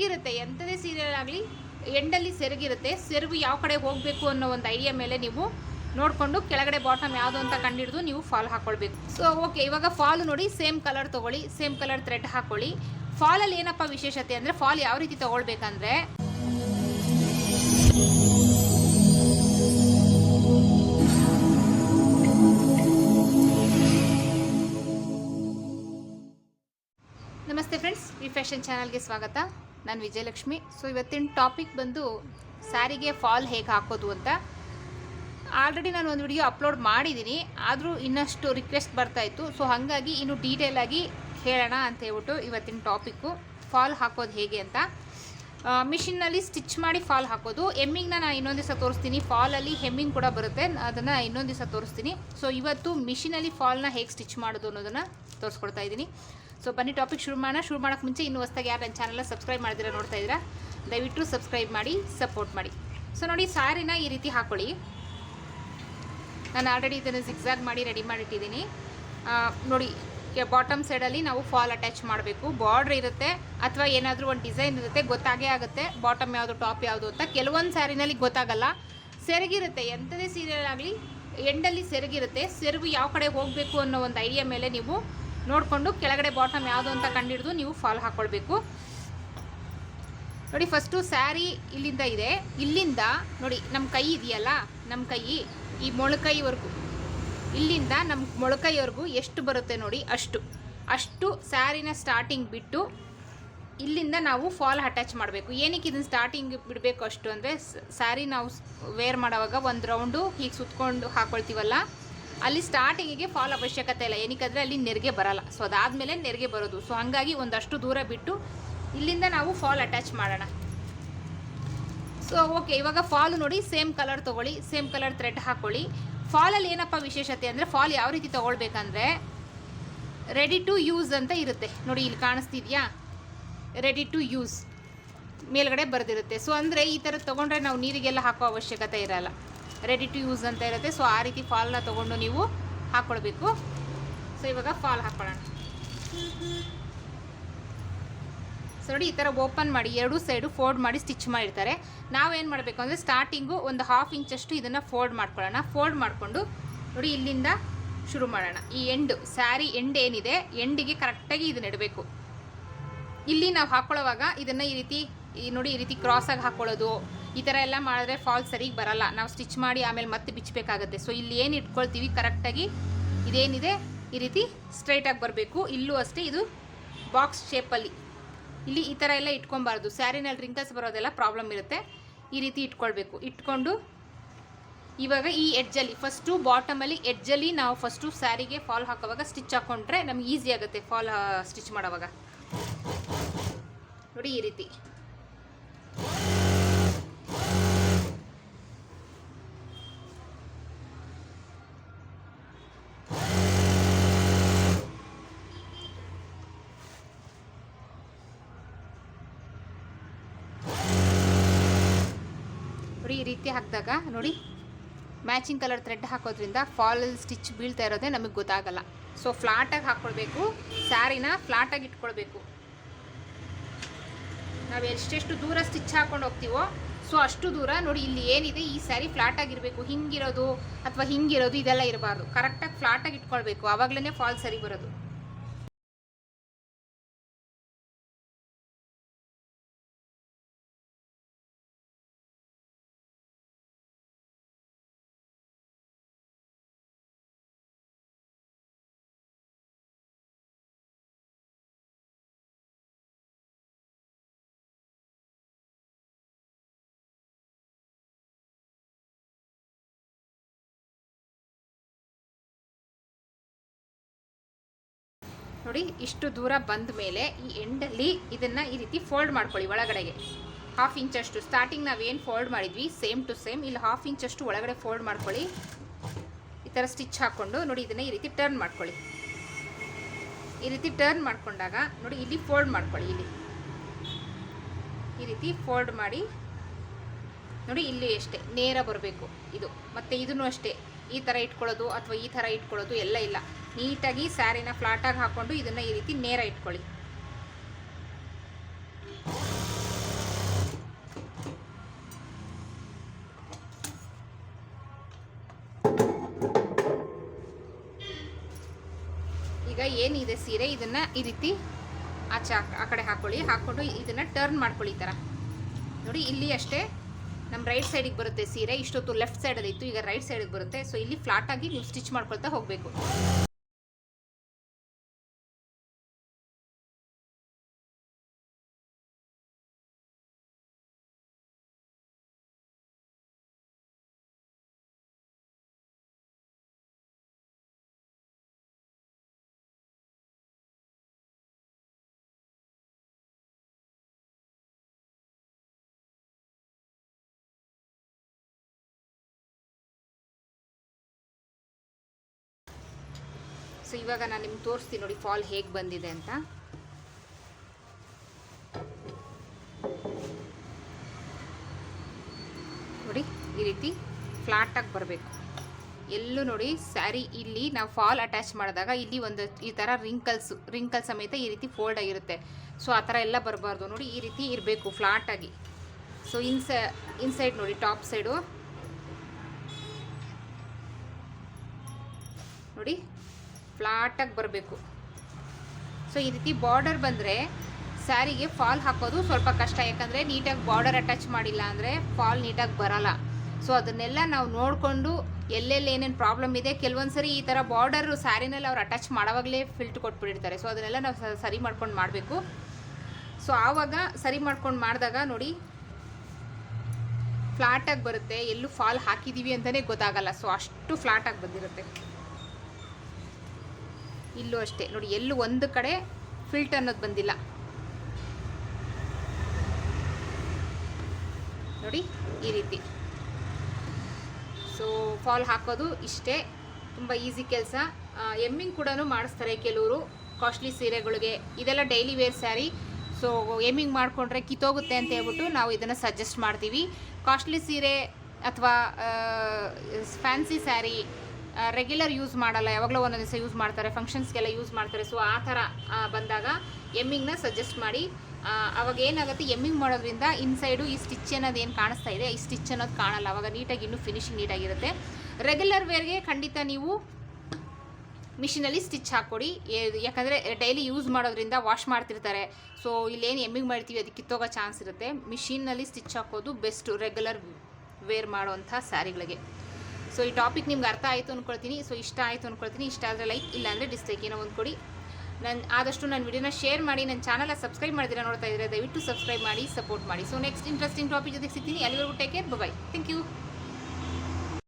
ಸೆರಗಿರುತ್ತೆ. ಎಂಥದೇ serial ಆಗಲಿ ಎಂಡಲ್ಲಿ ಸೆರಗಿರುತ್ತೆ. ಸೆರಗು ಯಾವ ಕಡೆ ಹೋಗಬೇಕು ಅನ್ನೋ ಒಂದು ಐಡಿಯಾ ಮೇಲೆ ನೀವು ನೋಡಿಕೊಂಡು ಕೆಳಗಡೆ ಬಾಟಮ್ ಯಾವುದು ಅಂತ ಕಂಡಿಡಿದು ನೀವು ಫಾಲ್ ಹಾಕ್ಕೊಳ್ಬೇಕು ಸೊ ಓಕೆ ಇವಾಗ ಫಾಲು ನೋಡಿ ಸೇಮ್ ಕಲರ್ ತೊಗೊಳ್ಳಿ ಸೇಮ್ ಕಲರ್ ಥ್ರೆಡ್ ಹಾಕೊಳ್ಳಿ. ಫಾಲಲ್ಲಿ ಏನಪ್ಪ ವಿಶೇಷತೆ ಅಂದರೆ ಫಾಲ್ ಯಾವ ರೀತಿ ತೊಗೊಳ್ಬೇಕಂದ್ರೆ, ನಮಸ್ತೆ ಫ್ರೆಂಡ್ಸ್ ಈ ಫ್ಯಾಷನ್ ಚಾನಲ್ಗೆ ಸ್ವಾಗತ. ನಾನು ವಿಜಯಲಕ್ಷ್ಮಿ. ಸೊ ಇವತ್ತಿನ ಟಾಪಿಕ್ ಬಂದು ಸ್ಯಾರಿಗೆ ಫಾಲ್ ಹೇಗೆ ಹಾಕೋದು ಅಂತ. ಆಲ್ರೆಡಿ ನಾನು ಒಂದು ವಿಡಿಯೋ ಅಪ್ಲೋಡ್ ಮಾಡಿದ್ದೀನಿ ಆದರೂ ಇನ್ನಷ್ಟು ರಿಕ್ವೆಸ್ಟ್ ಬರ್ತಾ ಇತ್ತು. ಸೊ ಹಾಗಾಗಿ ಇನ್ನು ಡೀಟೇಲ್ ಆಗಿ ಹೇಳೋಣ ಅಂತ ಹೇಳ್ಬಿಟ್ಟು ಇವತ್ತಿನ ಟಾಪಿಕ್ಕು ಫಾಲ್ ಹಾಕೋದು ಹೇಗೆ ಅಂತ. ಮಿಷಿನ್ನಲ್ಲಿ ಸ್ಟಿಚ್ ಮಾಡಿ ಫಾಲ್ ಹಾಕೋದು. ಎಮ್ಮಿಂಗ್ನ ನಾನು ಇನ್ನೊಂದು ದಿವಸ ತೋರಿಸ್ತೀನಿ. ಫಾಲಲ್ಲಿ ಹೆಮ್ಮಿಂಗ್ ಕೂಡ ಬರುತ್ತೆ. ಅದನ್ನು ಇನ್ನೊಂದು ದಿವಸ ತೋರಿಸ್ತೀನಿ. ಸೊ ಇವತ್ತು ಮಿಷಿನಲ್ಲಿ ಫಾಲ್ನ ಹೇಗೆ ಸ್ಟಿಚ್ ಮಾಡೋದು ಅನ್ನೋದನ್ನು ತೋರಿಸ್ಕೊಡ್ತಾ ಇದ್ದೀನಿ. ಸೊ ಬನ್ನಿ, ಟಾಪಿಕ್ ಶುರು ಮಾಡೋಣ. ಶುರು ಮಾಡೋಕ್ಕೆ ಮುಂಚೆ ಇನ್ನೂ ಹೊಸ್ದಾಗಿ ಯಾರು ನನ್ನ ಚಾನಲ್ನ ಸಬ್ಸ್ಕ್ರೈಬ್ ಮಾಡಿದ್ರೆ ನೋಡ್ತಾ ಇದ್ದೀರಾ? ದಯವಿಟ್ಟು ಸಬ್ಸ್ಕ್ರೈಬ್ ಮಾಡಿ, ಸಪೋರ್ಟ್ ಮಾಡಿ. ಸೊ ನೋಡಿ ಸ್ಯಾರಿನ ಈ ರೀತಿ ಹಾಕೊಳ್ಳಿ. ನಾನು ಆಲ್ರೆಡಿ ಇದನ್ನು ಜಿಗ್ಸಾಗ್ ಮಾಡಿ ರೆಡಿ ಮಾಡಿಟ್ಟಿದ್ದೀನಿ. ನೋಡಿ ಬಾಟಮ್ ಸೈಡಲ್ಲಿ ನಾವು ಫಾಲ್ ಅಟ್ಯಾಚ್ ಮಾಡಬೇಕು. ಬಾರ್ಡ್ರ್ ಇರುತ್ತೆ, ಅಥವಾ ಏನಾದರೂ ಒಂದು ಡಿಸೈನ್ ಇರುತ್ತೆ, ಗೊತ್ತಾಗೇ ಆಗುತ್ತೆ. ಬಾಟಮ್ ಯಾವುದು, ಟಾಪ್ ಯಾವುದು ಅಂತ ಕೆಲವೊಂದು ಸ್ಯಾರಿನಲ್ಲಿ ಗೊತ್ತಾಗಲ್ಲ. ಸೆರಗಿರುತ್ತೆ ಎಂಥದೇ ಸೀರಿಯಲ್ ಆಗಲಿ, ಎಂಡಲ್ಲಿ ಸೆರಗಿರುತ್ತೆ. ಸೆರಗು ಯಾವ ಕಡೆ ಹೋಗಬೇಕು ಅನ್ನೋ ಒಂದು ಐಡಿಯಾ ಮೇಲೆ ನೀವು ನೋಡಿಕೊಂಡು ಕೆಳಗಡೆ ಬಾಟಮ್ ಯಾವುದು ಅಂತ ಕಂಡಿಡಿದು ನೀವು ಫಾಲ್ ಹಾಕ್ಕೊಳ್ಬೇಕು ನೋಡಿ, ಫಸ್ಟು ಸ್ಯಾರಿ ಇಲ್ಲಿಂದ ಇದೆ. ಇಲ್ಲಿಂದ, ನೋಡಿ ನಮ್ಮ ಕೈ ಇದೆಯಲ್ಲ ನಮ್ಮ ಕೈ, ಈ ಮೊಳಕೈವರೆಗೂ. ಇಲ್ಲಿಂದ ನಮ್ಮ ಮೊಳಕೈವರೆಗೂ ಎಷ್ಟು ಬರುತ್ತೆ ನೋಡಿ, ಅಷ್ಟು. ಅಷ್ಟು ಸ್ಯಾರಿನ ಸ್ಟಾರ್ಟಿಂಗ್ ಬಿಟ್ಟು ಇಲ್ಲಿಂದ ನಾವು ಫಾಲ್ ಅಟ್ಯಾಚ್ ಮಾಡಬೇಕು. ಏನಕ್ಕೆ ಇದನ್ನು ಸ್ಟಾರ್ಟಿಂಗ್ ಬಿಡಬೇಕು ಅಷ್ಟು ಅಂದರೆ ಸ್ಯಾರಿ ನಾವು ವೇರ್ ಮಾಡೋವಾಗ ಒಂದು ರೌಂಡು ಹೀಗೆ ಸುತ್ಕೊಂಡು ಹಾಕೊಳ್ತೀವಲ್ಲ ಅಲ್ಲಿ ಸ್ಟಾರ್ಟಿಂಗಿಗೆ ಫಾಲ್ ಅವಶ್ಯಕತೆ ಇಲ್ಲ. ಏನಕ್ಕಂದರೆ ಅಲ್ಲಿ ನೆರಿಗೆ ಬರಲ್ಲ. ಸೊ ಅದಾದಮೇಲೆ ನೆರಿಗೆ ಬರೋದು. ಸೊ ಹಾಗಾಗಿ ಒಂದಷ್ಟು ದೂರ ಬಿಟ್ಟು ಇಲ್ಲಿಂದ ನಾವು ಫಾಲ್ ಅಟ್ಯಾಚ್ ಮಾಡೋಣ. ಸೊ ಓಕೆ ಇವಾಗ ಫಾಲ್ ನೋಡಿ ಸೇಮ್ ಕಲರ್ ತೊಗೊಳ್ಳಿ ಸೇಮ್ ಕಲರ್ ಥ್ರೆಡ್ ಹಾಕ್ಕೊಳ್ಳಿ ಫಾಲಲ್ಲಿ ಏನಪ್ಪ ವಿಶೇಷತೆ ಅಂದರೆ ಫಾಲ್ ಯಾವ ರೀತಿ ತೊಗೊಳ್ಬೇಕಂದ್ರೆ ರೆಡಿ ಟು ಯೂಸ್ ಅಂತ ಇರುತ್ತೆ. ನೋಡಿ, ಇಲ್ಲಿ ಕಾಣಿಸ್ತಿದ್ಯಾ? ರೆಡಿ ಟು ಯೂಸ್ ಮೇಲ್ಗಡೆ ಬರೆದಿರುತ್ತೆ. ಸೊ ಅಂದರೆ ಈ ಥರ ತೊಗೊಂಡ್ರೆ ನಾವು ನೀರಿಗೆಲ್ಲ ಹಾಕೋ ಅವಶ್ಯಕತೆ ಇರಲ್ಲ. ರೆಡಿ ಟು ಯೂಸ್ ಅಂತ ಇರುತ್ತೆ. ಸೊ ಆ ರೀತಿ ಫಾಲ್ನ ತೊಗೊಂಡು ನೀವು ಹಾಕ್ಕೊಳ್ಬೇಕು ಸೊ ಇವಾಗ ಫಾಲ್ ಹಾಕ್ಕೊಳ್ಳೋಣ ಸೊ ನೋಡಿ ಈ ಥರ ಓಪನ್ ಮಾಡಿ, ಎರಡೂ ಸೈಡು ಫೋಲ್ಡ್ ಮಾಡಿ ಸ್ಟಿಚ್ ಮಾಡಿರ್ತಾರೆ. ನಾವೇನು ಮಾಡಬೇಕು ಅಂದರೆ ಸ್ಟಾರ್ಟಿಂಗು ಒಂದು ಹಾಫ್ ಇಂಚಷ್ಟು ಇದನ್ನು ಫೋಲ್ಡ್ ಮಾಡ್ಕೊಳ್ಳೋಣ. ಫೋಲ್ಡ್ ಮಾಡಿಕೊಂಡು ನೋಡಿ ಇಲ್ಲಿಂದ ಶುರು ಮಾಡೋಣ. ಈ ಎಂಡು ಸ್ಯಾರಿ ಎಂಡ್ ಏನಿದೆ ಎಂಡಿಗೆ ಕರೆಕ್ಟಾಗಿ ಇದನ್ನ ಇಡಬೇಕು. ಇಲ್ಲಿ ನಾವು ಹಾಕ್ಕೊಳ್ಳೋವಾಗ ಇದನ್ನು ಈ ರೀತಿ ನೋಡಿ ಈ ರೀತಿ ಕ್ರಾಸಾಗಿ ಹಾಕೊಳ್ಳೋದು. ಈ ಥರ ಎಲ್ಲ ಮಾಡಿದ್ರೆ ಫಾಲ್ ಸರಿಗೆ ಬರಲ್ಲ. ನಾವು ಸ್ಟಿಚ್ ಮಾಡಿ ಆಮೇಲೆ ಮತ್ತೆ ಬಿಚ್ಚಬೇಕಾಗತ್ತೆ ಸೊ ಇಲ್ಲಿ ಏನು ಇಟ್ಕೊಳ್ತೀವಿ? ಕರೆಕ್ಟಾಗಿ ಇದೇನಿದೆ? ಈ ರೀತಿ ಸ್ಟ್ರೈಟಾಗಿ ಬರಬೇಕು. ಇಲ್ಲೂ ಅಷ್ಟೇ ಇದು ಬಾಕ್ಸ್ ಶೇಪಲ್ಲಿ ಇಲ್ಲಿ ಈ ಥರ ಎಲ್ಲ ಇಟ್ಕೊಬಾರ್ದು ಸ್ಯಾರಿನಲ್ಲಿ ರಿಂಕಲ್ಸ್ ಬರೋದೆಲ್ಲ ಪ್ರಾಬ್ಲಮ್ ಇರುತ್ತೆ. ಈ ರೀತಿ ಇಟ್ಕೊಳ್ಬೇಕು. ಇಟ್ಕೊಂಡು ಇವಾಗ ಈ ಎಡ್ಜಲ್ಲಿ ಫಸ್ಟು ಬಾಟಮಲ್ಲಿ ಎಡ್ಜಲ್ಲಿ ನಾವು ಫಸ್ಟು ಸ್ಯಾರಿಗೆ ಫಾಲ್ ಹಾಕೋವಾಗ ಸ್ಟಿಚ್ ಹಾಕ್ಕೊಂಡ್ರೆ ನಮ್ಗೆ ಈಸಿ ಆಗುತ್ತೆ ಫಾಲ್ ಸ್ಟಿಚ್ ಮಾಡೋವಾಗ. ನೋಡಿ ಈ ರೀತಿ. ಈ ರೀತಿ ಹಾಕಿದಾಗ, ನೋಡಿ ಮ್ಯಾಚಿಂಗ್ ಕಲರ್ ಥ್ರೆಡ್ ಹಾಕೋದ್ರಿಂದ ಫಾಲಲ್ಲಿ ಸ್ಟಿಚ್ ಬೀಳ್ತಾ ಇರೋದೇ ನಮಗೆ ಗೊತ್ತಾಗಲ್ಲ. ಸೊ ಫ್ಲಾಟಾಗಿ ಹಾಕ್ಕೊಳ್ಬೇಕು ಸ್ಯಾರಿನ ಫ್ಲಾಟಾಗಿ ಇಟ್ಕೊಳ್ಬೇಕು. ನಾವು ಎಷ್ಟೆಷ್ಟು ದೂರ ಸ್ಟಿಚ್ ಹಾಕ್ಕೊಂಡು ಹೋಗ್ತೀವೋ ಸೊ ಅಷ್ಟು ದೂರ ನೋಡಿ ಇಲ್ಲಿ ಏನಿದೆ, ಈ ಸ್ಯಾರಿ ಫ್ಲಾಟಾಗಿರಬೇಕು ಹಿಂಗಿರೋದು ಅಥವಾ ಹಿಂಗಿರೋದು ಇದೆಲ್ಲ ಇರಬಾರ್ದು. ಕರೆಕ್ಟಾಗಿ ಫ್ಲಾಟಾಗಿ ಇಟ್ಕೊಳ್ಬೇಕು. ಆವಾಗಲೇ ಫಾಲ್ ಸರಿ ಬರೋದು. ನೋಡಿ, ಇಷ್ಟು ದೂರ ಬಂದ ಮೇಲೆ ಈ ಎಂಡಲ್ಲಿ ಇದನ್ನು ಈ ರೀತಿ ಫೋಲ್ಡ್ ಮಾಡ್ಕೊಳ್ಳಿ ಒಳಗಡೆಗೆ. ಹಾಫ್ ಇಂಚಷ್ಟು ಸ್ಟಾರ್ಟಿಂಗ್ ನಾವೇನು ಫೋಲ್ಡ್ ಮಾಡಿದ್ವಿ? ಸೇಮ್ ಟು ಸೇಮ್ ಇಲ್ಲಿ ಹಾಫ್ ಇಂಚಷ್ಟು ಒಳಗಡೆ ಫೋಲ್ಡ್ ಮಾಡ್ಕೊಳ್ಳಿ. ಈ ಥರ ಸ್ಟಿಚ್ ಹಾಕ್ಕೊಂಡು ನೋಡಿ, ಇದನ್ನು ಈ ರೀತಿ ಟರ್ನ್ ಮಾಡ್ಕೊಳ್ಳಿ. ಈ ರೀತಿ ಟರ್ನ್ ಮಾಡ್ಕೊಂಡಾಗ ನೋಡಿ, ಇಲ್ಲಿ ಫೋಲ್ಡ್ ಮಾಡ್ಕೊಳ್ಳಿ ಇಲ್ಲಿ. ಈ ರೀತಿ ಫೋಲ್ಡ್ ಮಾಡಿ ನೋಡಿ, ಇಲ್ಲಿ ಅಷ್ಟೇ. ನೇರ ಬರಬೇಕು ಇದು. ಮತ್ತು ಇದನ್ನು ಅಷ್ಟೇ. ಈ ಥರ ಇಟ್ಕೊಳ್ಳೋದು ಅಥವಾ ಈ ಥರ ಇಟ್ಕೊಳ್ಳೋದು ಎಲ್ಲ ಇಲ್ಲ. ನೀಟಾಗಿ ಸ್ಯಾರಿನ ಫ್ಲಾಟಾಗಿ ಹಾಕ್ಕೊಂಡು ಇದನ್ನು ಈ ರೀತಿ ನೇರ ಇಟ್ಕೊಳ್ಳಿ. ಈಗ ಏನಿದೆ ಸೀರೆ? ಇದನ್ನ ಈ ರೀತಿ ಆಚೆ ಆ ಕಡೆ ಹಾಕೊಳ್ಳಿ. ಹಾಕ್ಕೊಂಡು ಇದನ್ನ ಟರ್ನ್ ಮಾಡ್ಕೊಳ್ಳಿ ಈ ಥರ ನೋಡಿ, ಇಲ್ಲಿ ಅಷ್ಟೇ ನಮ್ಮ ರೈಟ್ ಸೈಡಿಗೆ ಬರುತ್ತೆ ಸೀರೆ. ಇಷ್ಟೊತ್ತು ಲೆಫ್ಟ್ ಸೈಡಲ್ಲಿ ಇತ್ತು. ಈಗ ರೈಟ್ ಸೈಡಿಗೆ ಬರುತ್ತೆ. ಸೊ ಇಲ್ಲಿ ಫ್ಲಾಟ್ ಆಗಿ ನೀವು ಸ್ಟಿಚ್ ಮಾಡ್ಕೊಳ್ತಾ ಹೋಗಬೇಕು. ಸೊ ಇವಾಗ ನಾನು ನಿಮ್ಗೆ ತೋರಿಸ್ತೀನಿ ನೋಡಿ ಫಾಲ್ ಹೇಗೆ ಬಂದಿದೆ ಅಂತ. ನೋಡಿ, ಈ ರೀತಿ ಫ್ಲಾಟಾಗಿ ಬರಬೇಕು. ಎಲ್ಲೂ ನೋಡಿ, ಸ್ಯಾರಿ ಇಲ್ಲಿ ನಾವು ಫಾಲ್ ಅಟ್ಯಾಚ್ ಮಾಡಿದಾಗ ಇಲ್ಲಿ ಒಂದು ಈ ಥರ ರಿಂಕಲ್ಸ್ ರಿಂಕಲ್ ಸಮೇತ ಈ ರೀತಿ ಫೋಲ್ಡ್ ಆಗಿರುತ್ತೆ. ಸೊ ಆ ಥರ ಎಲ್ಲ ಬರಬಾರ್ದು. ನೋಡಿ, ಈ ರೀತಿ ಇರಬೇಕು ಫ್ಲಾಟಾಗಿ ಸೊ ಇನ್ಸ ಇನ್ಸೈಡ್ ನೋಡಿ ಟಾಪ್ ಸೈಡು ನೋಡಿ ಫ್ಲಾಟಾಗಿ ಬರಬೇಕು. ಸೊ ಈ ರೀತಿ ಬಾರ್ಡರ್ ಬಂದರೆ ಸ್ಯಾರಿಗೆ ಫಾಲ್ ಹಾಕೋದು ಸ್ವಲ್ಪ ಕಷ್ಟ. ಯಾಕಂದರೆ ನೀಟಾಗಿ ಬಾರ್ಡರ್ ಅಟ್ಯಾಚ್ ಮಾಡಿಲ್ಲ ಅಂದರೆ ಫಾಲ್ ನೀಟಾಗಿ ಬರಲ್ಲ. ಸೊ ಅದನ್ನೆಲ್ಲ ನಾವು ನೋಡಿಕೊಂಡು ಎಲ್ಲೆಲ್ಲಿ ಏನೇನು ಪ್ರಾಬ್ಲಮ್ ಇದೆ ಕೆಲವೊಂದು ಸರಿ ಈ ಥರ ಬಾರ್ಡರ್ ಸ್ಯಾರಿನಲ್ಲಿ ಅವ್ರು ಅಟ್ಯಾಚ್ ಮಾಡೋವಾಗಲೇ ಫಿಲ್ಟ್ ಕೊಟ್ಬಿಟ್ಟಿರ್ತಾರೆ. ಸೊ ಅದನ್ನೆಲ್ಲ ನಾವು ಸರಿ ಮಾಡ್ಕೊಂಡು ಮಾಡಬೇಕು. ಸೊ ಆವಾಗ ಸರಿ ಮಾಡ್ಕೊಂಡು ಮಾಡಿದಾಗ ನೋಡಿ ಫ್ಲಾಟಾಗಿ ಬರುತ್ತೆ. ಎಲ್ಲೂ ಫಾಲ್ ಹಾಕಿದ್ದೀವಿ ಅಂತಲೇ ಗೊತ್ತಾಗಲ್ಲ. ಸೊ ಅಷ್ಟು ಫ್ಲಾಟಾಗಿ ಬಂದಿರುತ್ತೆ. ಇಲ್ಲೂ ಅಷ್ಟೇ. ನೋಡಿ, ಎಲ್ಲೂ ಒಂದು ಕಡೆ ಫಿಲ್ಟ್ ಅನ್ನೋದು ಬಂದಿಲ್ಲ. ನೋಡಿ, ಈ ರೀತಿ. ಸೊ ಫಾಲ್ ಹಾಕೋದು ಇಷ್ಟೇ. ತುಂಬ ಈಸಿ ಕೆಲಸ. ಎಮ್ಮಿಂಗ್ ಕೂಡ ಮಾಡಿಸ್ತಾರೆ ಕೆಲವರು. ಕಾಸ್ಟ್ಲಿ ಸೀರೆಗಳಿಗೆ. ಇದೆಲ್ಲ daily wear sari so hemming ಮಾಡಿಕೊಂಡ್ರೆ ಕಿತ್ತೋಗುತ್ತೆ ಅಂತ ಹೇಳ್ಬಿಟ್ಟು ನಾವು ಇದನ್ನು ಸಜೆಸ್ಟ್ ಮಾಡ್ತೀವಿ. ಕಾಸ್ಟ್ಲಿ ಸೀರೆ ಅಥವಾ ಫ್ಯಾನ್ಸಿ ಸ್ಯಾರಿ ರೆಗ್ಯುಲರ್ ಯೂಸ್ ಮಾಡಲ್ಲ. ಯಾವಾಗಲೂ ಒಂದೊಂದು ದಿವಸ ಯೂಸ್ ಮಾಡ್ತಾರೆ ಫಂಕ್ಷನ್ಸ್ಗೆಲ್ಲ ಯೂಸ್ ಮಾಡ್ತಾರೆ. ಸೊ ಆ ಥರ ಬಂದಾಗ ಎಮ್ಮಿಂಗ್ನ ಸಜೆಸ್ಟ್ ಮಾಡಿ. ಅವಾಗ ಏನಾಗುತ್ತೆ? ಎಮ್ಮಿಂಗ್ ಮಾಡೋದ್ರಿಂದ ಇನ್ಸೈಡು ಈ ಸ್ಟಿಚ್ ಅನ್ನೋದು ಏನು ಕಾಣಿಸ್ತಾ ಇದೆ? ಈ ಸ್ಟಿಚ್ ಅನ್ನೋದು ಕಾಣಲ್ಲ. ಅವಾಗ ನೀಟಾಗಿ ಇನ್ನೂ ಫಿನಿಶಿಂಗ್ ನೀಟಾಗಿರುತ್ತೆ ರೆಗ್ಯುಲರ್ ವೇರ್ಗೆ ಖಂಡಿತ ನೀವು ಮಿಷಿನಲ್ಲಿ ಸ್ಟಿಚ್ ಹಾಕ್ಕೊಡಿ. ಯಾಕಂದರೆ ಡೈಲಿ ಯೂಸ್ ಮಾಡೋದ್ರಿಂದ ವಾಶ್ ಮಾಡ್ತಿರ್ತಾರೆ. ಸೊ ಇಲ್ಲೇನು ಎಮ್ಮಿಂಗ್ ಮಾಡ್ತೀವಿ, ಅದಕ್ಕೆ ಕಿತ್ತೋಗೋ ಚಾನ್ಸ್ ಇರುತ್ತೆ. ಮಿಷಿನಲ್ಲಿ ಸ್ಟಿಚ್ ಹಾಕೋದು ಬೆಸ್ಟು ರೆಗ್ಯುಲರ್ ವೇರ್ ಮಾಡುವಂಥ ಸ್ಯಾರಿಗಳಿಗೆ. ಸೊ ಈ ಟಾಪಿಕ್ ನಿಮ್ಗೆ ಅರ್ಥ ಆಯಿತು ಅಂದ್ಕೊಳ್ತೀನಿ ಸೊ ಇಷ್ಟ ಆಯಿತು ಅಂದ್ಕೊಳ್ತೀನಿ ಇಷ್ಟ ಆದರೆ ಲೈಕ್ ಇಲ್ಲಾಂದರೆ ಡಿಸ್ಲೈಕ್ ಏನೋ ಒಂದು ಕೊಡಿ. ನಾನು ಆದಷ್ಟು ನನ್ನ ವಿಡಿಯೋನ ಶೇರ್ ಮಾಡಿ ನನ್ನ ಚಾನಲ್ನ ಸಬ್ಸ್ಕ್ರೈಬ್ ಮಾಡಿದ್ರೆ ನೋಡ್ತಾ ಇದ್ದರೆ ದಯವಿಟ್ಟು ಸಬ್ಸ್ಕ್ರೈಬ್ ಮಾಡಿ ಸಪೋರ್ಟ್ ಮಾಡಿ. ಸೊ ನೆಕ್ಸ್ಟ್ ಇಂಟ್ರೆಸ್ಟಿಂಗ್ ಟಾಪಿಕ್ ಜೊತೆ ಸಿಗ್ತೀನಿ. ಅಲ್ಲಿವರೆಗೂ take care bye thank you